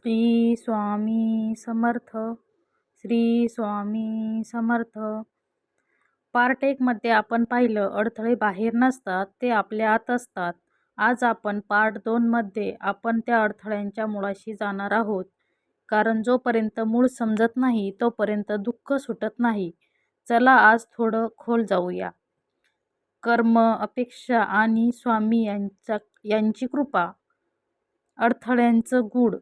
Shri Swami Samarth Shri Swami Samarth. Part एकमध्ये आपण पाहिलं अडथळे बाहेर नसतात ते आपल्या आत असतात. आज आपण पार्ट दोनमध्ये आपण त्या अडथळ्यांच्या मुळाशी जाणार आहोत. कारण जोपर्यंत मूळ समजत नाही तोपर्यंत दुःख सुटत नाही. चला आज थोडं खोल जाऊया. कर्म अपेक्षा आणि स्वामी यांचा यांची कृपा. अडथळ्यांचं गूढ.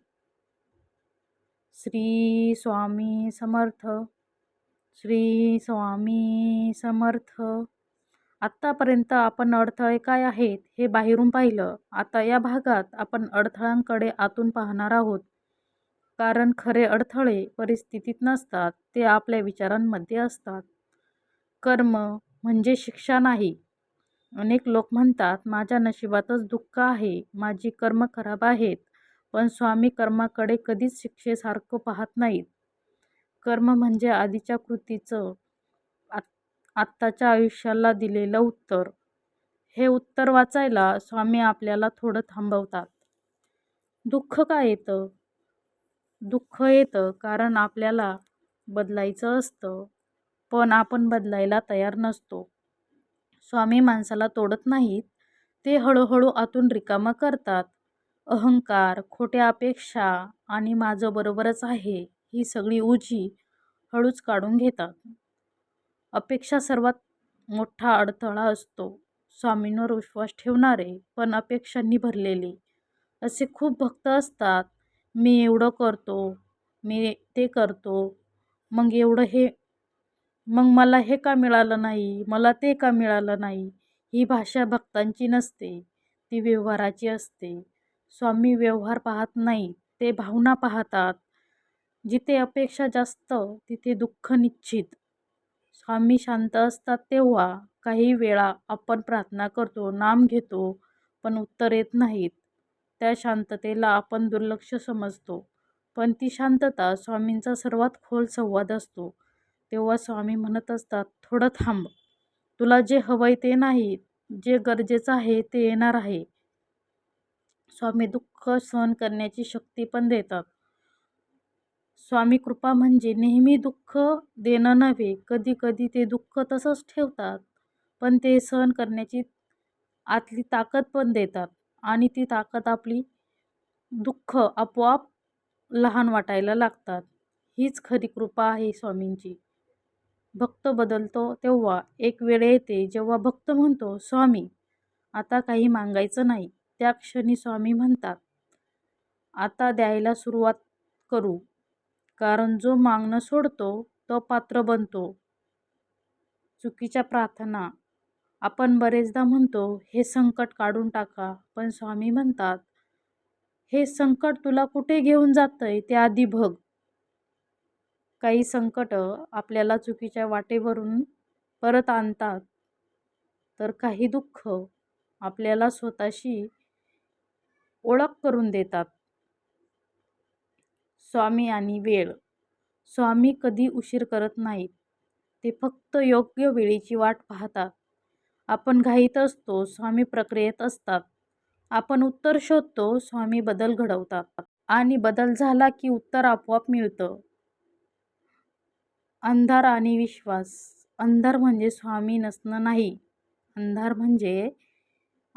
श्री स्वामी समर्थ. श्री स्वामी समर्थ. आत्तापर्यंत आपण अडथळे काय आहेत हे बाहेरून पाहिलं. आता या भागात आपण अडथळ्यांकडे आतून पाहणार आहोत. कारण खरे अडथळे परिस्थितीत नसतात ते आपल्या विचारांमध्ये असतात. कर्म म्हणजे शिक्षा नाही. अनेक लोक म्हणतात माझ्या नशिबातच दुःख आहे. माझी कर्म खराब आहेत. पण स्वामी कर्माकडे कधीच शिक्षेसारखं पाहत नाहीत. कर्म म्हणजे आधीच्या कृतीचं आत आत्ताच्या आयुष्याला दिलेलं उत्तर. हे उत्तर वाचायला स्वामी आपल्याला थोडं थांबवतात. दुःख का येतं? दुःख येतं कारण आपल्याला बदलायचं असतं पण आपण बदलायला तयार नसतो. स्वामी माणसाला तोडत नाहीत ते हळूहळू आतून रिकामं करतात. अहंकार खोट्या अपेक्षा आणि माझं बरोबरच आहे ही सगळी उजी हळूच काढून घेतात. अपेक्षा सर्वात मोठा अडथळा असतो. स्वामींवर विश्वास ठेवणारे पण अपेक्षांनी भरलेले असे खूप भक्त असतात. मी एवढं करतो मी ते करतो. मग एवढं हे मग मला हे का मिळालं नाही? मला ते का मिळालं नाही? ही भाषा भक्तांची नसते ती व्यवहाराची असते. स्वामी व्यवहार पाहत नाही ते भावना पाहतात. जिथे अपेक्षा जास्त तिथे दुःख निश्चित. स्वामी शांत असतात तेव्हा काही वेळा आपण प्रार्थना करतो नाम घेतो पण उत्तर येत नाहीत. त्या शांततेला आपण दुर्लक्ष समजतो. पण ती शांतता स्वामींचा सर्वात खोल संवाद असतो. तेव्हा स्वामी म्हणत असतात थोडं थांब. तुला जे हवंय ते नाही जे गरजेचं आहे ते येणार आहे. स्वामी दुःख सहन करण्याची शक्ती पण देतात. स्वामी कृपा म्हणजे नेहमी दुःख देणं नव्हे कधी कधी ते दुःख तसंच ठेवतात पण ते सहन करण्याची आतली ताकद पण देतात आणि ती ताकद आपली दुःख आपोआप लहान वाटायला लागतात. हीच खरी कृपा आहे स्वामींची. भक्त बदलतो तेव्हा एक वेळ येते जेव्हा भक्त म्हणतो स्वामी आता काही मागायचं नाही. त्या क्षणी स्वामी म्हणतात आता द्यायला सुरुवात करू. कारण जो मागणं सोडतो तो पात्र बनतो. चुकीच्या प्रार्थना. आपण बरेचदा म्हणतो हे संकट काढून टाका. पण स्वामी म्हणतात हे संकट तुला कुठे घेऊन जातंय ते आधी बघ. काही संकट आपल्याला चुकीच्या वाटेवरून परत आणतात. तर काही दुःख आपल्याला स्वतःशी ओळख करून देतात. स्वामी आणि वेळ. स्वामी कधी उशीर करत नाहीत. ते फक्त योग्य वेळेची वाट पाहतात. आपण घाईत असतो स्वामी प्रक्रियेत असतात. आपण उत्तर शोधतो स्वामी बदल घडवतात. आणि बदल झाला की उत्तर आपोआप मिळतं. अंधार आणि विश्वास. अंधार म्हणजे स्वामी नसणं नाही. अंधार म्हणजे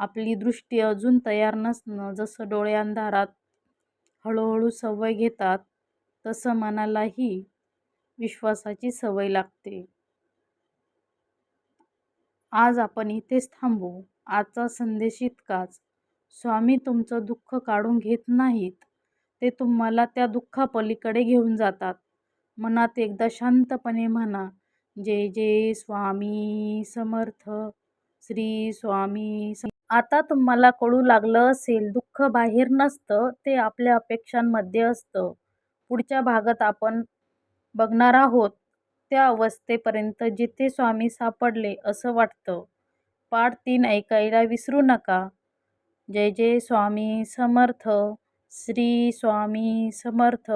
आपली दृष्टी अजून तयार नसणं जसं डोळे अंधारात हळूहळू सवय घेतात तसं मनालाही विश्वासाची सवय लागते. आज आपण इथेच थांबू. आजचा संदेश इतकाच. स्वामी तुमचं दुःख काढून घेत नाहीत. ते तुम्हाला त्या दुःखापलीकडे घेऊन जातात. मनात एकदा शांतपणे म्हणा जय जय स्वामी समर्थ. श्री स्वामी सम आता तुम्हाला कळू लागलं असेल दुःख बाहेर नसतं ते आपल्या अपेक्षांमध्ये असतं. पुढच्या भागात आपण बघणार आहोत त्या अवस्थेपर्यंत जिथे स्वामी सापडले असं वाटतं. पाठ तीन ऐकायला विसरू नका. जय जय स्वामी समर्थ. श्री स्वामी समर्थ.